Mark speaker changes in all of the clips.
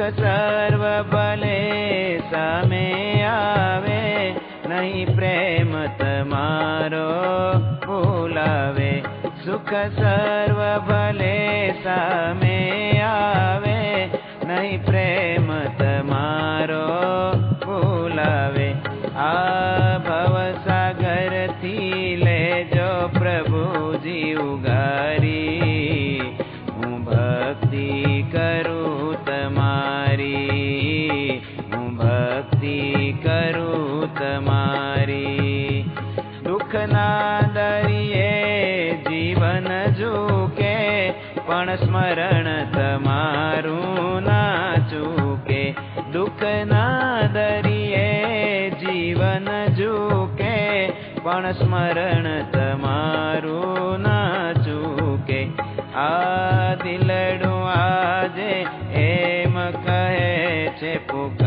Speaker 1: सर्व भले समे नहीं प्रेम तमारो भुलवे सुख सर्व भले समे तमारो प्रेमो आ ભક્તિ કરું તમારી ના દરિયે જીવન ઝૂકે પણ સ્મરણ તમારું ના ચૂકે દુઃખના દરિયે જીવન ઝૂકે પણ સ્મરણ તમારું ના ચૂકે આ દિલડું આજે એ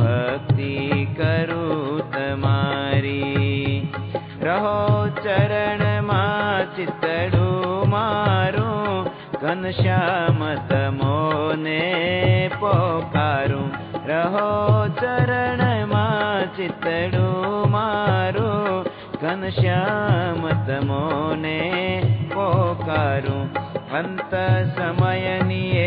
Speaker 1: भक्ति करो चरण मा चित्र मार कनश्यामो ने पोकारु रो चरण चित्र मारु कनश्यामो अन्त समयनिये